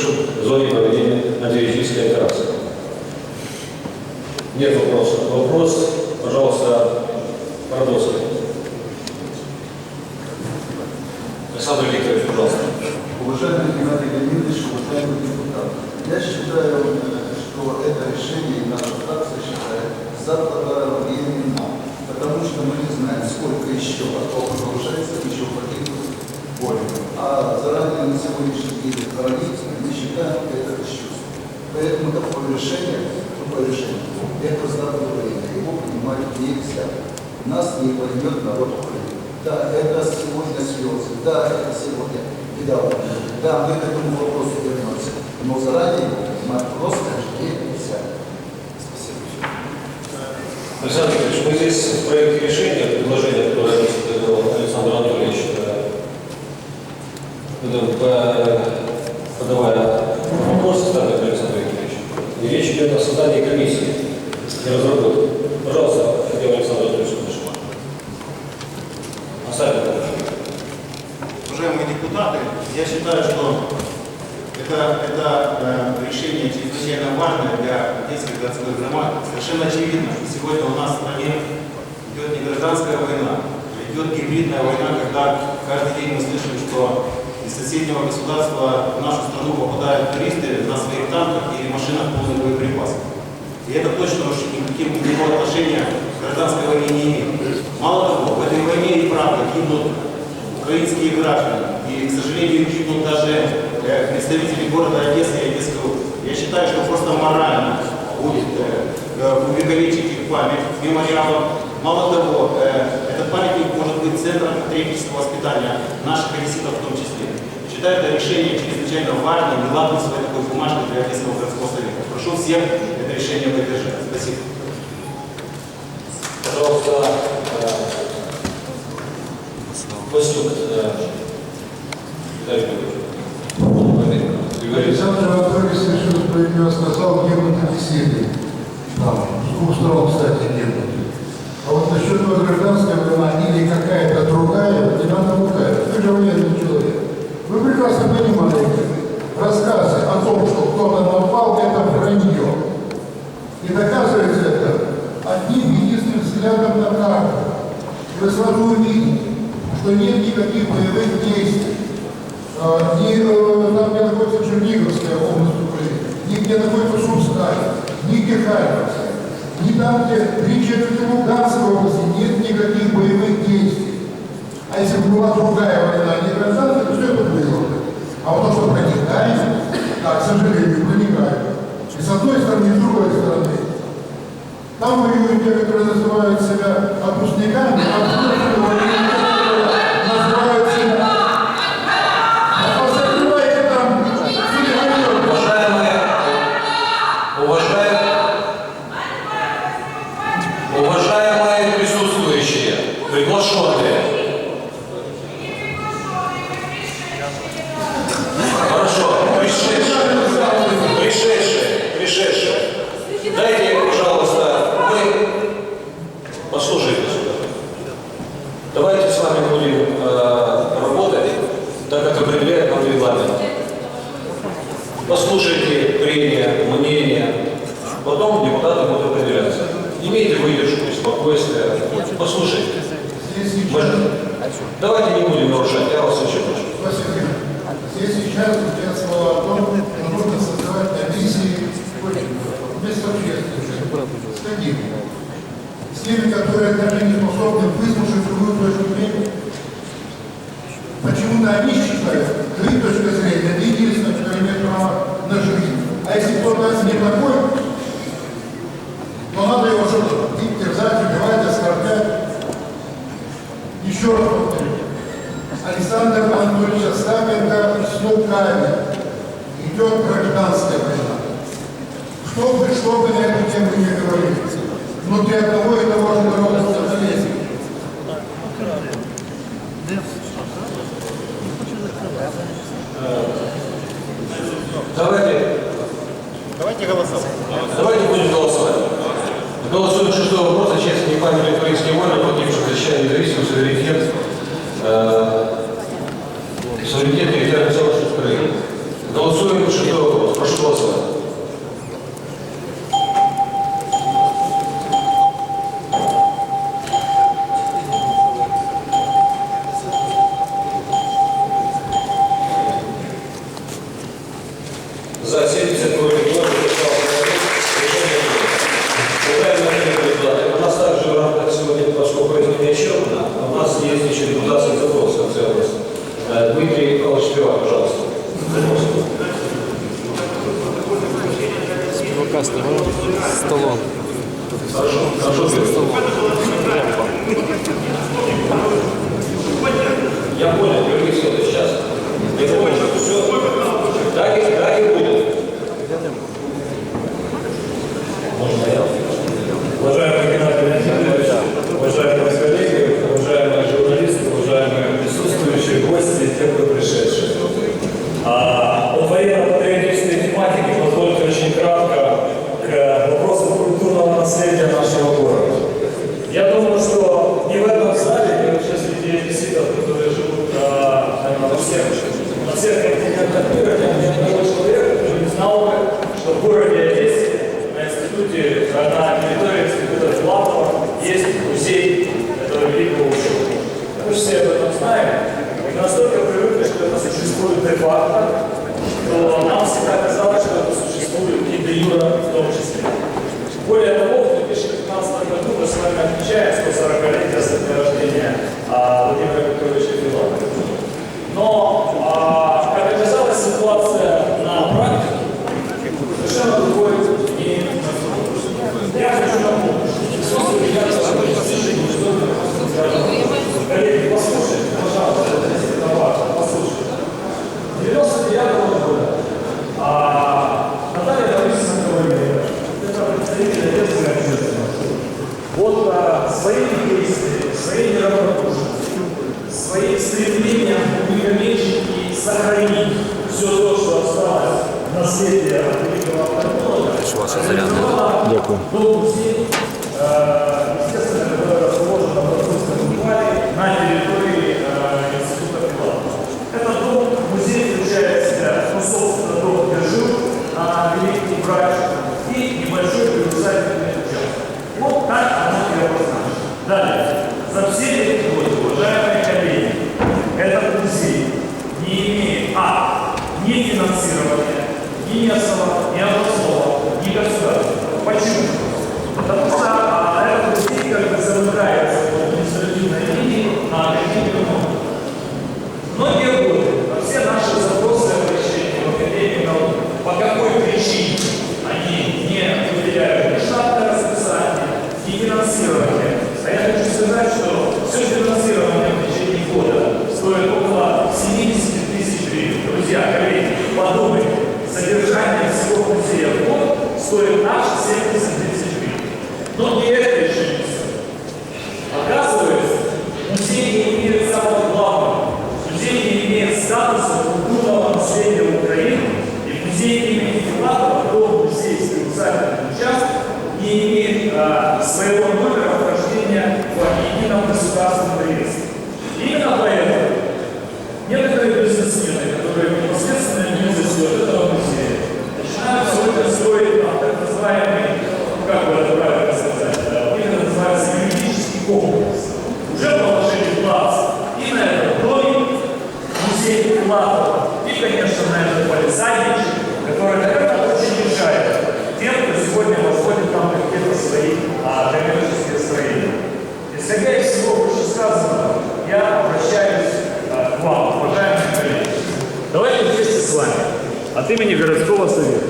погибшим в зоне проведения антитеррористической операции. Нет вопроса. Вопрос, пожалуйста, Продолжим. Александр Викторович, пожалуйста. Уважаемый Геннадий Леонидович, уважаемый депутат, я считаю, э, что это решение, наша фракция считает, заблаговременно, потому что мы не знаем, сколько еще осколков разрушается, еще погибнут более. А заранее на сегодняшний день хоронить, считаем это кощунство. Поэтому такое решение, такое решение, это заблаговременно, его принимать нельзя. Нас не поймет народ Украины. Да, это сегодня слезы, да, это сегодня беда. Да, мы к этому вопросу вернемся. Но заранее мы просто нельзя. Спасибо. Александр Викторович, мы здесь в проекте решения, предложение, которое вносит Александр Анатольевич, э, подавая вопрос, ставит Александр Викторович, и речь идет о создании комиссии и разработке. Пожалуйста, хотел Александр Кудышев. Оставим это. Уважаемые депутаты, я считаю, что это, это э, решение чрезвычайно важное для детских городских громад. Совершенно очевидно, что сегодня у нас в стране идет не гражданская война, а идет гибридная война, когда каждый день мы слышим, что из соседнего государства в нашу страну попадают туристы на своих танках или машинах полных боеприпасов. И это точно уж никаким никакого отношения к гражданской войне не имеет. Мало того, в этой войне и правда гибнут украинские граждане. И, к сожалению, гибнут даже э, представители города Одессы и Одесской. Я считаю, что просто морально будет э, э, увековечить их память мемориалом. Мало того, этот памятник может быть центром патриотического воспитания наших одесситов в том числе. Считаю это решение чрезвычайно важным и ладно своей такой бумажкой для Одесского городского совета. Прошу всех это решение поддержать. Спасибо. Пожалуйста, э, Васюк, э, Виталий Григорьевич. Григорьевич. Александр Анатольевич совершенно справедливо сказал, беседы. Там, с двух сторон, кстати, гибнут. А вот насчет гражданской война или какая-то другая, не надо лукавить. Вы же военный человек. Прекрасно понимаете, рассказы о том, что кто-то напал, это вранье. И доказывается это одним единственным взглядом на карту. Вы сразу увидите, что нет никаких боевых действий. А, ни э, там, где находится Черниговская область Украины, ни где находится Сумская, ни где ни там, где три четверти Луганской области, нет никаких боевых действий. А если бы была другая война, не гражданская, то что это было бы? А вот то, что проникает, да, к сожалению, проникает. И с одной стороны, и с другой стороны. Там воюют те, которые называют себя отпускниками, а с пришедшие, пришедшие, пришедшие. Дайте, пожалуйста, мы, сюда. Давайте с вами будем работать, так как определяет нам регламент. Послушайте прения, мнения, потом депутаты будут определяться. Имейте выдержку, спокойствие, послушайте. Мы Давайте не будем нарушать, я вас очень прошу. Здесь сейчас звучат слова о том, что нужно создавать комиссии вместо общественных. С какими? С теми, которые даже не способны выслушать другую точку зрения. Почему-то они считают, что их точка зрения это единственное, что имеет право на жизнь. А если кто-то не такой, то надо его что-то терзать, убивать, оскорблять. Еще раз повторю. Александр Анатольевич Остапенко луками. Идет гражданская война. Что бы, что бы на эту тему не говорили, внутри одного и того же народа сожаления. Давайте, Давайте голосовать. давайте будем голосовать. Голосуем шестой вопрос о честной памяти украинских воинов, погибших защищая независимость, суверенитет, суверенитет территориальной за 70 років доля У нас также в сегодня прошло произведение еще. У нас есть еще депутация запрос конце э, Дмитрий Николаевич Пива, пожалуйста. Чувака снимал столом. Хорошо, Я понял, Георгий Федорович, сейчас. Я все. Так и, так и будет. Muy bien. наследие от великого офтальмолога. Дякую. Неверсова, Необразова, Игорь Сверд. Исходя из всего вышесказанного, я обращаюсь э, к вам, уважаемые коллеги. Давайте вместе с вами. От имени городского совета.